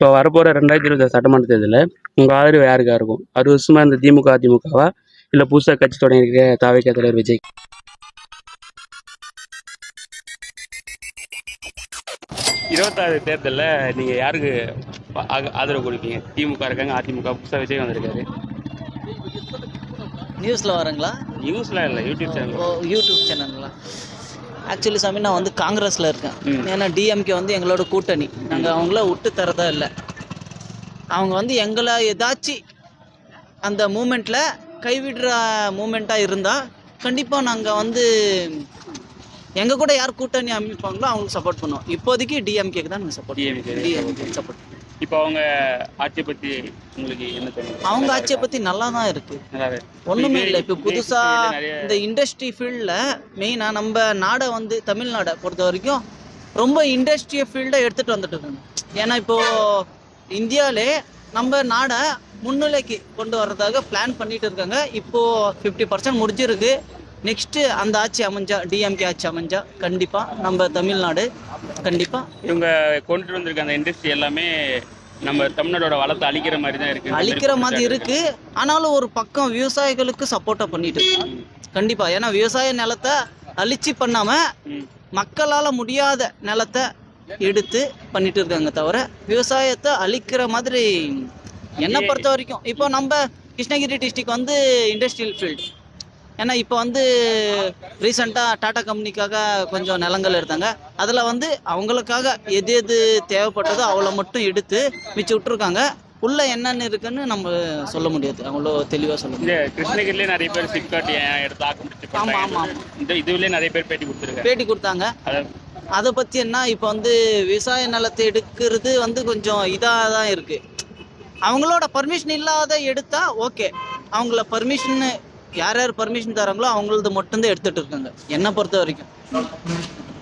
இப்போ வரப்போகிற ரெண்டாயிரத்தி இருபது சட்டமன்ற தேர்தலில் உங்கள் ஆதரவு யாருக்கா இருக்கும்? அறுபது வருஷமாக இந்த திமுக அதிமுகவா? இல்லை புதுசாக கட்சி தொடங்கியிருக்க தாவேக்கா தலைவர் விஜய்? இருபத்தாறு தேர்தலில் நீங்கள் யாருக்கு ஆதரவு கொடுப்பீங்க? திமுக இருக்காங்க அதிமுக புதுசாக விஜய் வந்திருக்காரு. நியூஸில் வரங்களா? நியூஸ்லாம் இல்லை யூடியூப் சேனல் யூடியூப் சேனலுங்களா ஆக்சுவலி சாமி நான் வந்து காங்கிரஸில் இருக்கேன். ஏன்னா டிஎம்கே வந்து எங்களோட கூட்டணி. நாங்கள் அவங்கள விட்டு தரதா இல்லை. அவங்க வந்து எங்களை ஏதாச்சும் அந்த மூமெண்ட்டில் கைவிடுற மூமெண்ட்டாக இருந்தால் கண்டிப்பாக நாங்கள் வந்து எங்கள் கூட யார் கூட்டணி அமைப்பாங்களோ அவங்களுக்கு சப்போர்ட் பண்ணுவோம். இப்போதைக்கு டிஎம்கேக்கு தான் நாங்கள் சப்போர்ட். டிஎம்கே சப்போர்ட் இப்போ அவங்க ஆட்சியை பற்றி உங்களுக்கு என்ன தோணுது அவங்க ஆட்சியை பற்றி நல்லா தான் இருக்குது ஒண்ணுமே இல்லை. இப்போ விஜய் புதுசா நிறைய இந்த இண்டஸ்ட்ரி ஃபீல்டில் மெயினாக நம்ம நாடை வந்து தமிழ்நாடை பொறுத்த வரைக்கும் ரொம்ப இண்டஸ்ட்ரிய ஃபீல்டை எடுத்துகிட்டு வந்துட்டு இருக்காங்க. ஏன்னா இப்போ இந்தியாவிலே நம்ம நாடை முன்னிலைக்கு கொண்டு வர்றதாக பிளான் பண்ணிட்டு இருக்காங்க. இப்போ ஃபிஃப்டி பர்சன்ட் முடிஞ்சிருக்கு. நெக்ஸ்ட்டு அந்த ஆட்சி அமைஞ்சா டிஎம்கே ஆட்சி அமைஞ்சா கண்டிப்பாக நம்ம தமிழ்நாடு கண்டிப்பாக இவங்க கொண்டுட்டு வந்திருக்க அந்த இண்டஸ்ட்ரி எல்லாமே நம்ம தமிழ்நாடோட வளத்தை அழிக்கிற மாதிரி தான் இருக்கு. அழிக்கிற மாதிரி இருக்கு. ஆனாலும் ஒரு பக்கம் விவசாயிகளுக்கு சப்போர்ட்டாக பண்ணிட்டு கண்டிப்பா. ஏன்னா விவசாய நிலத்தை அழிச்சு பண்ணாம. மக்களால முடியாத நிலத்தை எடுத்து பண்ணிட்டு இருக்காங்க தவிர விவசாயத்தை அழிக்கிற மாதிரி என்னை பொறுத்த வரைக்கும். இப்போ நம்ம கிருஷ்ணகிரி டிஸ்ட்ரிக்ட் வந்து இண்டஸ்ட்ரியல் ஃபீல்டு ஏன்னா இப்போ வந்து ரீசெண்டாக டாடா கம்பெனிக்காக கொஞ்சம் நிலங்கள் எடுத்தாங்க. அதில் வந்து அவங்களுக்காக எது எது தேவைப்பட்டதோ அவ்வளோ மட்டும் எடுத்து மிச்சம் விட்டுருக்காங்க. உள்ள என்னென்ன இருக்குன்னு நம்ம சொல்ல முடியாது. அவ்வளோ தெளிவாக சொல்ல இந்த கிருஷ்ணகிரிலே நிறைய பேர் சிப்காட் எடுத்து ஆக்கிரமிச்சு ஆமா, பண்ணாங்க. ஆமா, ஆமா. இந்த இதுலயே நிறைய பேர் பேட்டி கொடுத்துருக்காங்க. பேட்டி கொடுத்தாங்க. அத பற்றி என்ன இப்போ வந்து விவசாய நிலத்தை எடுக்கிறது வந்து கொஞ்சம் இதாக தான் இருக்குது அவங்களோட பர்மிஷன் இல்லாத எடுத்தா ஓகே அவங்கள பர்மிஷன் யார் யார் பர்மிஷன் தராங்களோ அவங்களது மட்டும்தான் எடுத்துட்டு இருக்காங்க. என்னை பொறுத்த வரைக்கும்.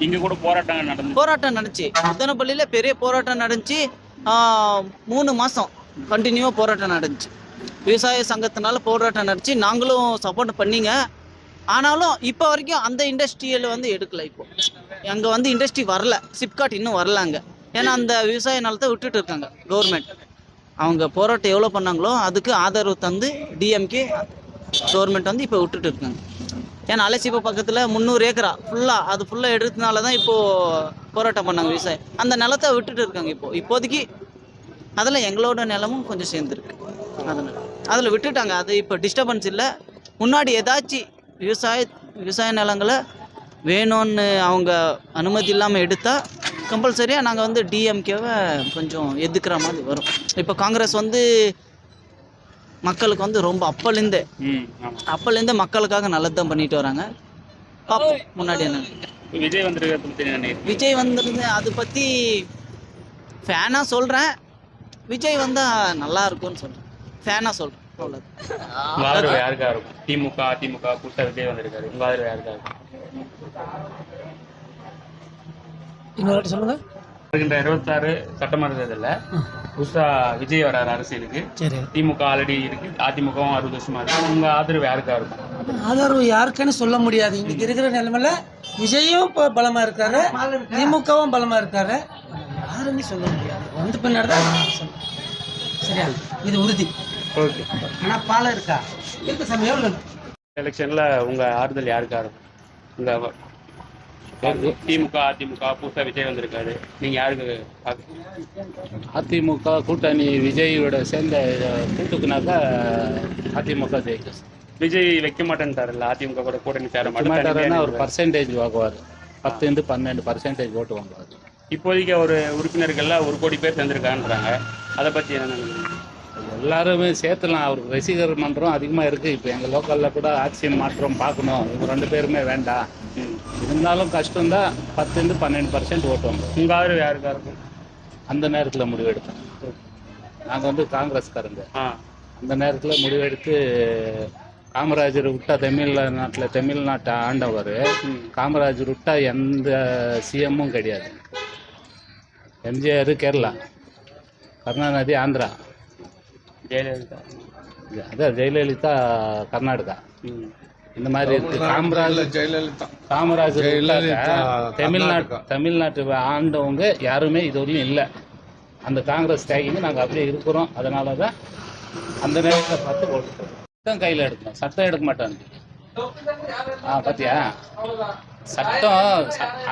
இங்க கூட போராட்டங்கள் நடந்து. போராட்டம் நடந்துச்சு. முத்தனப்பள்ளியில் பெரிய போராட்டம் நடந்துச்சு. மூணு மாதம் கண்டினியூவாக போராட்டம் நடந்துச்சு. விவசாய சங்கத்தினால போராட்டம் நடந்துச்சு. நாங்களும் சப்போர்ட் பண்ணீங்க. ஆனாலும் இப்போ வரைக்கும் அந்த இண்டஸ்ட்ரியில் வந்து எடுக்கல இப்போ. அங்கே வந்து இண்டஸ்ட்ரி வரல. சிப்காட் இன்னும் வரல அங்கே. ஏன்னா அந்த விவசாய நிலத்தை விட்டுட்டு இருக்காங்க கவர்மெண்ட் அவங்க போராட்டம் எவ்வளோ பண்ணாங்களோ அதுக்கு ஆதரவு தந்து டிஎம்கே கவர்மெண்ட் வந்து இப்போ விட்டுட்டு இருக்காங்க. ஏன்னா அலசிப்பா பக்கத்தில் முந்நூறு ஏக்கரா ஃபுல்லாக அது ஃபுல்லாக எடுத்தனால தான் இப்போது போராட்டம் பண்ணாங்க விவசாயம் அந்த நிலத்தை விட்டுட்டு இருக்காங்க இப்போ. இப்போதைக்கு அதில் எங்களோட நிலமும் கொஞ்சம் சேர்ந்துருக்கு. அதனால் அதில் விட்டுட்டாங்க. அது இப்போ டிஸ்டர்பன்ஸ் இல்லை. முன்னாடி ஏதாச்சும் விவசாய விவசாய நிலங்களை வேணும்னு அவங்க அனுமதி இல்லாமல் எடுத்தால் கம்பல்சரியாக நாங்கள் வந்து டிஎம்கேவை கொஞ்சம் எதுக்குற மாதிரி வரும். இப்போ காங்கிரஸ் வந்து மக்களுக்கு வந்து ரொம்ப அப்பலேருந்தே ம் ஆமா. அப்பலேருந்தே மக்களுக்காக நல்லது தான் பண்ணிட்டு வராங்க. பார்ப்போம் முன்னாடி என்ன? விஜய் வந்திருக்கிறத பத்தி என்ன நினைக்கிறீங்க? விஜய் வந்திருந்து அதை பற்றி ஃபேனாக சொல்கிறேன் விஜய் வந்தால் நல்லா இருக்கும்னு சொல்கிறேன் ஃபேனாக சொல்கிறேன் அவ்வளோ யாருக்கா இருக்கும்? திமுக அதிமுக புதுசா விஜய் வந்திருக்காரு. உங்க ஆதரவு யாருக்கா இருக்கும்? இன்னொரு சொல்லுங்க. இருபத்தாறு சட்டமன்ற தேர்தலில் புதுசா விஜய் வராரு அரசியலுக்கு. சரி. திமுக ஆல்ரெடி இருக்கு. அதிமுகவும் அறுபது வருஷமா இருக்கு. உங்க ஆதரவு யாருக்கா இருக்கும் ஆதரவு யாருக்குன்னு சொல்ல முடியாது. இன்னைக்கு இருக்கிற நிலைமையில விஜயும் இப்போ பலமா இருக்காரு. திமுகவும் பலமா இருக்காரு. யாருன்னு சொல்ல முடியாது. வந்து பின்னாடி தான். சரியா? இது உறுதி. ஓகே ஆனா பாலம் இருக்கா? இருக்கு சாமி. எவ்வளோ எலெக்ஷன்ல உங்க ஆறுதல் யாருக்கா இருக்கும் உங்க திமுக அதிமுக புதுசா விஜய் வந்திருக்காரு. நீங்க யாருக்கு அதிமுக கூட்டணி விஜயோட சேர்ந்த கூட்டுக்குனாக்கா அதிமுக ஜெயிக்கும். விஜய் வைக்க மாட்டேன்ட்டாருல்ல அதிமுக கூட கூட்டணி சேர மாட்டேன் ஒரு பர்சன்டேஜ் வாங்குவார். பத்துலேருந்து பன்னெண்டு பர்சன்டேஜ் ஓட்டு வாங்குவார். இப்போதைக்கு ஒரு உறுப்பினர்கள்ல ஒரு கோடி பேர் சேர்ந்திருக்காங்கன்றாங்க அதை பத்தி என்ன எல்லாருமே சேர்த்துலாம். அவருக்கு ரசிகர் மன்றம் அதிகமாக இருக்குது இப்போ எங்கள் லோக்கலில் கூட ஆட்சி மாற்றம் பார்க்கணும். இவங்க ரெண்டு பேருமே வேண்டாம். இருந்தாலும் கஷ்டம்தான் பத்துலேருந்து பன்னெண்டு பர்சன்ட் ஓட்டு வாங்குவோம். உங்க ஆதரவு யாருக்கா இருக்கும் அந்த நேரத்தில் முடிவெடுப்போம் நாங்கள் வந்து காங்கிரஸ்காரங்க. அந்த நேரத்தில் முடிவெடுத்து காமராஜர் விட்டா தமிழ்நாட்டில் தமிழ்நாட்டை ஆண்டவர். காமராஜர் விட்டா எந்த சிஎம்மும் கிடையாது. எம்ஜிஆர் கேரளா கருணாநிதி ஆந்திரா. ஜெயலலிதா. அதான் ஜெயலலிதா கர்நாடகா. இந்த மாதிரி இருக்கு. காமராஜர் ஜெயலலிதா. காமராஜர் தமிழ்நாட்டு. தமிழ்நாட்டு ஆண்டவங்க யாருமே இது வரையும் இல்லை. அந்த காங்கிரஸ் டேகிங் நாங்கள் அப்படியே இருக்கிறோம். அதனால தான் அந்த நேரத்தில் பார்த்து. சட்டம் கையில் எடுக்கணும். சட்டம் எடுக்க மாட்டாங்க ஆ பார்த்தியா சட்டம்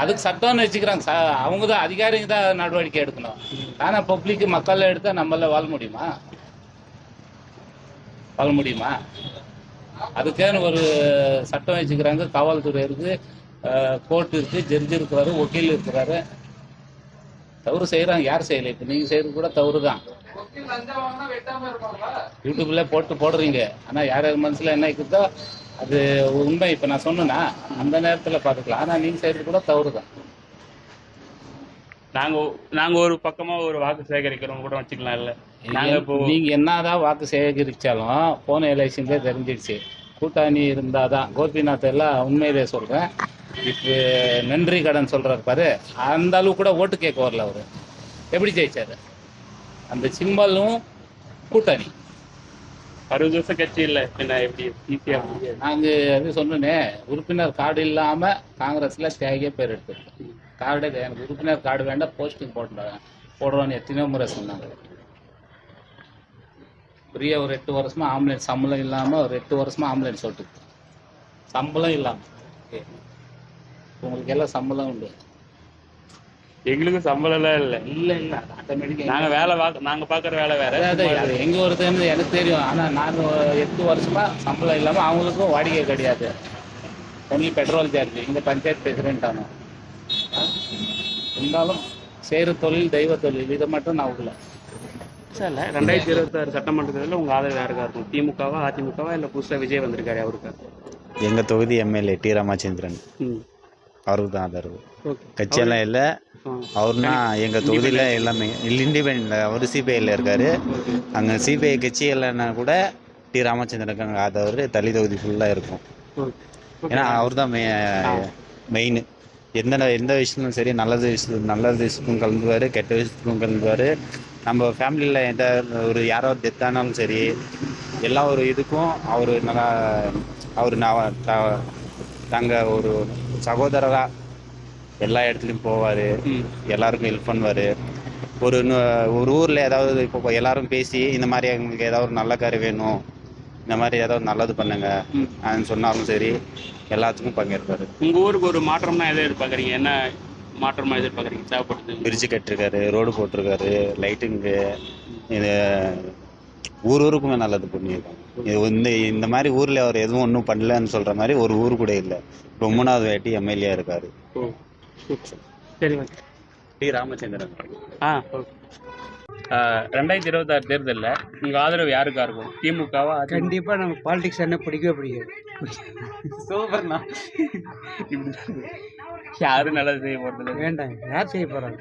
அதுக்கு சட்டம்னு வச்சுக்கிறாங்க. அவங்க தான் அதிகாரிங்க தான் நடவடிக்கை எடுக்கணும். ஆனால் பப்ளிக்கு மக்கள் எடுத்தால் நம்மளால வாழ முடியுமா? வாழ முடியுமா? அதுக்கேன்னு ஒரு சட்டம் வச்சுக்கிறாங்க. காவல்துறை இருக்குது கோர்ட் இருக்குது ஜட்ஜ் இருக்கிறாரு. வக்கீல் இருக்கிறாரு. தவறு செய்கிறாங்க யார் செய்யலை? இப்போ நீங்கள் செய்கிறது கூட தவறு தான் யூடியூப்ல போட்டு போடுறீங்க. ஆனால் யார் யார் மனசில் என்ன இருக்குதோ அது உண்மை. இப்போ நான் சொன்னேன்னா அந்த நேரத்தில் பார்த்துக்கலாம். ஆனால் நீங்கள் செய்கிறது கூட தவறு தான் நாங்க நாங்க ஒரு பக்கமா ஒரு வாக்கு சேகரிக்கிறோம் கூட வச்சுக்கலாம் இல்ல. நாங்க இப்போ நீங்க என்னதான் வாக்கு சேகரிச்சாலும் போன எலெக்ஷன்லேயே தெரிஞ்சிடுச்சு கூட்டணி இருந்தாதான் கோபிநாத் எல்லாம் உண்மையிலே சொல்றேன். இப்போ நன்றி கடன் சொல்றாரு பாரு அந்த அளவு கூட ஓட்டு கேட்க வரல அவரு. எப்படி ஜெயிச்சாரு? அந்த சிம்பலும் கூட்டணி. அறுபது வருஷம் கட்சி இல்ல என்ன எப்படி ஈஸியா நாங்க அது சொன்னேனே உறுப்பினர் கார்டு இல்லாம காங்கிரஸ்ல தியாகிய பேர் எடுத்திருக்கோம். கார்டே. எனக்கு உறுப்பினர் கார்டு வேண்டாம் போஸ்டிங் போட்டுறாங்க போடுறோன்னு எத்தனையோ முறை சொன்னாங்க. பெரிய ஒரு எட்டு வருஷமா ஆம்புலன்ஸ் சம்பளம் இல்லாம ஒரு எட்டு வருஷமா ஆம்புலன்ஸ் ஓட்டு சம்பளம் இல்லாம. உங்களுக்கு எல்லாம் சம்பளம் உண்டு. எங்களுக்கு சம்பளம் எல்லாம் இல்ல. இல்ல இல்ல ஆட்டோமேட்டிக்கா நாங்க வேலை பார்க்க நாங்க பாக்குற வேலை வேற. அதாவது அது எங்க ஒருத்தன்னு எனக்கு தெரியும். ஆனா நான் எட்டு வருஷமா சம்பளம் இல்லாம அவங்களுக்கும் வாடகை கிடையாது. ஒன்லி பெட்ரோல் சார்ஜ் இந்த பஞ்சாயத்து பிரசிடென்ட் ஆனோம். இருந்தாலும் செய்யற தொழில் தெய்வ தொழில் இதை மட்டும் நான் விடல இல்ல ரெண்டாயிரத்தி இருபத்தாறு சட்டமன்ற தேர்தலில் உங்க ஆதரவு யாருக்கா இருக்கும்? திமுகவா அதிமுகவா இல்ல புதுசா விஜய் வந்திருக்காரு அவருக்கு எங்கள் தொகுதி எம்எல்ஏ டி ராமச்சந்திரன். அவருக்கு தான் ஆதரவு. ஓகே. கட்சியெல்லாம் இல்லை. அவர்னா எங்கள் தொகுதியில் எல்லாமே இண்டிபெண்ட் அவர் சிபிஐயில் இருக்கார். அங்கே சிபிஐ கட்சி இல்லைன்னா கூட டி ராமச்சந்திரனுக்கு அங்கே ஆதரவு தளி தொகுதி ஃபுல்லாக இருக்கும். ஏன்னா அவர் தான் மெயின் எந்த எந்த விஷயமும் சரி நல்லது விஷயம் நல்லது விஷயத்துக்கும் கலந்துவார் கெட்ட விஷயத்துக்கும் கலந்துவார் நம்ம ஃபேமிலியில் எந்த ஒரு யாரோ டெத் ஆனாலும் சரி எல்லா ஒரு இதுக்கும் அவர் நல்லா அவர் நான் த- தங்க ஒரு சகோதரராக எல்லா இடத்துலையும் போவார். எல்லாருக்கும் ஹெல்ப் பண்ணுவார். ஒரு ஒரு ஊரில் ஏதாவது இப்போ எல்லாரும் பேசி இந்த மாதிரி எங்களுக்கு ஏதாவது ஒரு நல்ல காரியம் வேணும் இந்த மாதிரி ஏதாவது நல்லது பண்ணுங்க. அப்படின்னு சொன்னாலும் சரி எல்லாத்துக்கும் பங்கேற்பாரு. உங்க ஊருக்கு ஒரு மாற்றம்னா எதை எதிர்பார்க்குறீங்க? என்ன மாற்றமா எதிர்பார்க்குறீங்க? தேவைப்படுது பிரிட்ஜு கட்டிருக்காரு ரோடு போட்டிருக்காரு லைட்டிங்கு இது ஊர் ஊருக்குமே நல்லது பண்ணியிருக்காங்க இது வந்து இந்த மாதிரி ஊரில் அவர் எதுவும் ஒன்றும் பண்ணலன்னு சொல்கிற மாதிரி ஒரு ஊர் கூட இல்லை. இப்போ மூணாவது வாட்டி எம்எல்ஏ இருக்காரு. சரி டி. ராமச்சந்திரன். ஆ ஓகே. ரெண்டாயிரத்தி இருபத்தாறு தேர்தலில் உங்கள் ஆதரவு யாருக்கா இருக்கும் திமுகவா கண்டிப்பாக நமக்கு பாலிடிக்ஸ் என்ன பிடிக்கவே பிடிக்காது. சூப்பர்ண்ணா. யாரும் நல்லது செய்ய போகிறதில்ல வேண்டாம் யார் செய்ய போகிறாங்க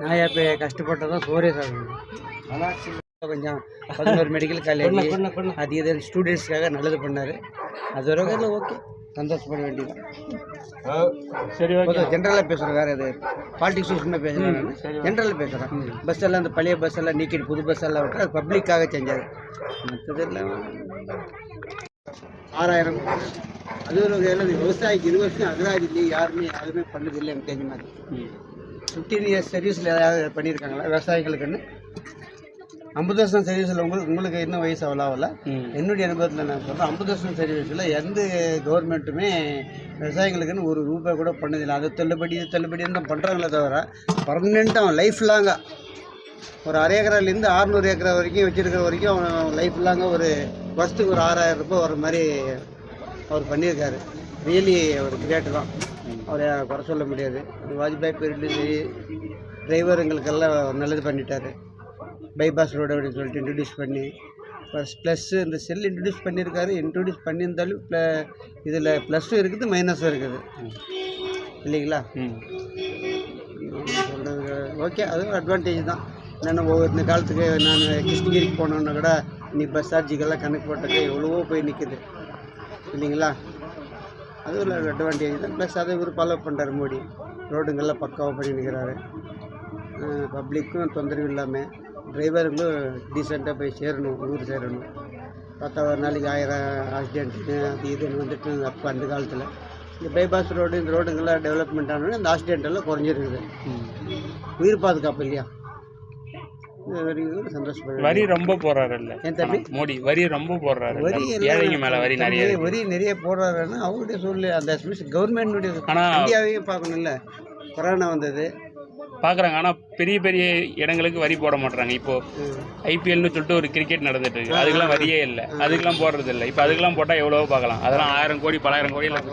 நான் இப்போ கஷ்டப்பட்டதான் சோரே சாப்பிடணும் கொஞ்சம் பதினோரு மெடிக்கல் காலேஜ் அது இது ஸ்டூடெண்ட்ஸ்க்காக நல்லது பண்ணார். அது ஒரு ஓகே சந்தோஷப்பட வேண்டியது. சரி ஓகே. ஜென்ரலாக பேசுகிறேன் வேறு இது பாலிடிக்ஸ் விஷயமா பேசுகிறேன் ஜென்ரலாக பேசுகிறேன் பஸ் எல்லாம் அந்த பழைய பஸ் எல்லாம் நீக்கிட்டு புது பஸ் எல்லாம் விட்டு அது பப்ளிக்காக செஞ்சார் மற்றதெல்லாம் ஆறாயிரம். அது ஒரு விவசாயிக்கு இது வருஷம் அகராதிலே யாருமே யாருமே பண்ணதில்லை எனக்கு தெரிஞ்ச மாதிரி ஃபிஃப்டீன் இயர்ஸ் சர்வீஸில் ஏதாவது பண்ணியிருக்காங்களா விவசாயிகளுக்குன்னு? ஐம்பது வருஷம் சர்வீஸில் உங்களுக்கு உங்களுக்கு இன்னும் வயசு அவ்வளோ ஆகல. என்னுடைய அனுபவத்தில் நான் சொல்கிறேன் ஐம்பது வருஷம் சர்வீஸில் எந்த கவர்மெண்ட்டுமே விவசாயிகளுக்குன்னு ஒரு ரூபாய் கூட பண்ணதில்லை. அது தள்ளுபடி தள்ளுபடின்னு தான் பண்ணுறாங்களே தவிர பர்மனெண்ட்டாக லைஃப் லாங்காக ஒரு அரை ஏக்கராலேருந்து ஆறுநூறு ஏக்கரா வரைக்கும் வச்சிருக்கிற வரைக்கும் அவன் லைஃப் லாங்காக ஒரு வருஷத்துக்கு ஒரு ஆறாயிரம் ரூபாய் வர மாதிரி அவர் பண்ணியிருக்காரு. ரியலி ஒரு கிரேட்டு தான். அவரை குறை சொல்ல முடியாது. வாஜ்பாய் பீரியட்லையும் சரி டிரைவருங்களுக்கெல்லாம் நல்லது பண்ணிட்டாரு. பைபாஸ் ரோடு அப்படின்னு சொல்லிட்டு இன்ட்ரடியூஸ் பண்ணி ப்ளஸ் ப்ளஸ்ஸு இந்த செல் இன்ட்ரடியூஸ் பண்ணியிருக்காரு இன்ட்ரடியூஸ் பண்ணியிருந்தாலும் ப்ள இதில் ப்ளஸ்ஸும் இருக்குது மைனஸும் இருக்குது. இல்லைங்களா? சொல்கிறது ஓகே அதுவும் அட்வான்டேஜ் தான். என்னென்ன ஒவ்வொரு காலத்துக்கு நான் கிருஷ்ணகிரிக்கு போனோன்னா கூட இன்னைக்கு பஸ் சார்ஜுக்கெல்லாம் கணக்கு போட்டது எவ்வளவோ போய் நிற்குது இல்லைங்களா? அது ஒரு அட்வான்டேஜ் தான். ப்ளஸ் அதை இவர் ஃபாலோ பண்ணுறாரு மோடி. ரோடுங்கெல்லாம் பக்காவாக பண்ணி நிற்கிறாரு பப்ளிக்கும் தொந்தரவு இல்லாமல் டிரைவருங்களும் டீசெண்டாக போய் சேரணும் ஊர் சேரணும். பார்த்தா ஒரு நாளைக்கு ஆயிரம் ஆக்சிடென்ட்டு அது இதுன்னு வந்துட்டு அப்போ அந்த காலத்தில். இந்த பைபாஸ் ரோடு இந்த ரோடுங்கெல்லாம் டெவலப்மெண்ட் ஆனோடனே அந்த ஆக்சிடென்ட் எல்லாம் குறைஞ்சிருக்குது. உயிர் பாதுகாப்பு இல்லையா? வரி ரொம்ப தம்பி? மோடி வரி ரொம்ப போடுறாரு வரி ஏழைங்க மேல வரி நிறைய. வரி நிறைய போடுறாருன்னா அவருடைய சூழ்நிலை அந்த கவர்மெண்ட்டுடைய இந்தியாவையும் பார்க்கணும்ல. கொரோனா வந்தது. பாக்குறாங்க. ஆனா பெரிய பெரிய இடங்களுக்கு வரி போட மாட்டாங்க இப்போ ஐபிஎல்னு சொல்லிட்டு ஒரு கிரிக்கெட் நடந்துட்டு இருக்கு அதுக்கெல்லாம் வரியே இல்லை. அதுக்கெல்லாம் போடுறது இல்லை. இப்போ அதுக்கெல்லாம் போட்டா எவ்வளவோ பார்க்கலாம் அதெல்லாம் ஆயிரம் கோடி பலாயிரம் கோடி எல்லாம்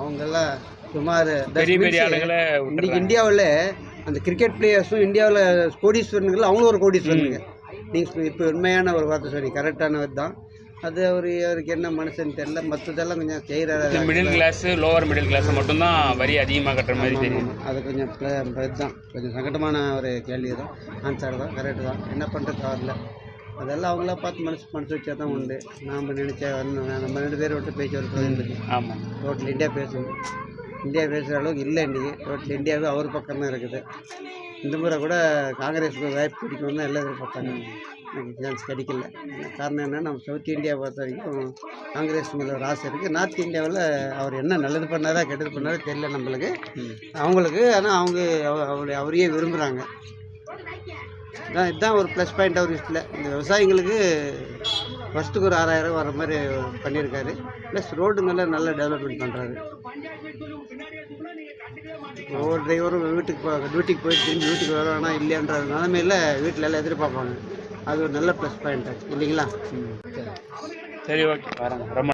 அவங்கெல்லாம் சுமார் பெரிய பெரிய ஆளுங்களை இன்னைக்கு. இந்தியாவில் அந்த கிரிக்கெட் பிளேயர்ஸும் இந்தியாவில் கோடீஸ்வரனுங்கள் அவங்களும் ஒரு கோடீஸ்வரனுங்க. நீங்கள் இப்போ உண்மையான ஒரு வார்த்தை சொன்னீங்க. கரெக்டானவர் தான். அது அவர் அவருக்கு என்ன மனுஷன் தெரியல. மற்றதெல்லாம் கொஞ்சம் செய்கிறாரு middle class lower middle class மட்டும்தான் வரி அதிகமாக கட்டுற மாதிரி தெரியும் அது கொஞ்சம் இதுதான் கொஞ்சம் சங்கடமான ஒரு கேள்வி தான் ஆன்சர் தான் கரெக்டு தான். என்ன பண்ணுறது வரல அதெல்லாம் அவங்களா பார்த்து மனசு மனசு வச்சா தான் உண்டு. நாம் நினச்சா நம்ம ரெண்டு பேரை விட்டு பேச்சு ஒரு ஆமாம் டோட்டல் இந்தியா பேசணும். இந்தியா பேசுகிற அளவுக்கு இல்லை இன்றைக்கி. டோட்டல் இந்தியாவே அவர் பக்கம் தான் இருக்குது. இந்த முறை கூட காங்கிரஸ் வாய்ப்பு பிடிக்கணும் தான் எல்லாம் எதிர்பார்த்தாங்க எனக்கு சான்ஸ் கிடைக்கல காரணம் என்னன்னா நம்ம சவுத் இந்தியா பொறுத்த வரைக்கும் காங்கிரஸ் மேலே ஒரு ஆசை இருக்குது நார்த் இந்தியாவில் அவர் என்ன நல்லது பண்ணாரா கெட்டது பண்ணாரா தெரியல நம்மளுக்கு. அவங்களுக்கு ஆனால் அவங்க அவ- அவரையே விரும்புகிறாங்க இதான் இதுதான் ஒரு ப்ளஸ் பாயிண்ட் அவர் விஷயத்தில் இந்த விவசாயிங்களுக்கு வருஷத்துக்கு ஒரு ஆறாயிரம் வர மாதிரி பண்ணியிருக்காரு. ப்ளஸ் ரோடுங்கெல்லாம் நல்ல டெவலப்மெண்ட் பண்ணுறாரு ஒவ்வொரு டிரைவரும் வீட்டுக்கு போ டியூட்டிக்கு போயிட்டு திரும்பி வீட்டுக்கு வருவானா இல்லையான்ற நிலமையில வீட்டில் எல்லாம் எதிர்பார்ப்பாங்க. அது ஒரு நல்ல ப்ளஸ் பாயிண்ட் இல்லைங்களா? சரி ஓகே வரேன் ரொம்ப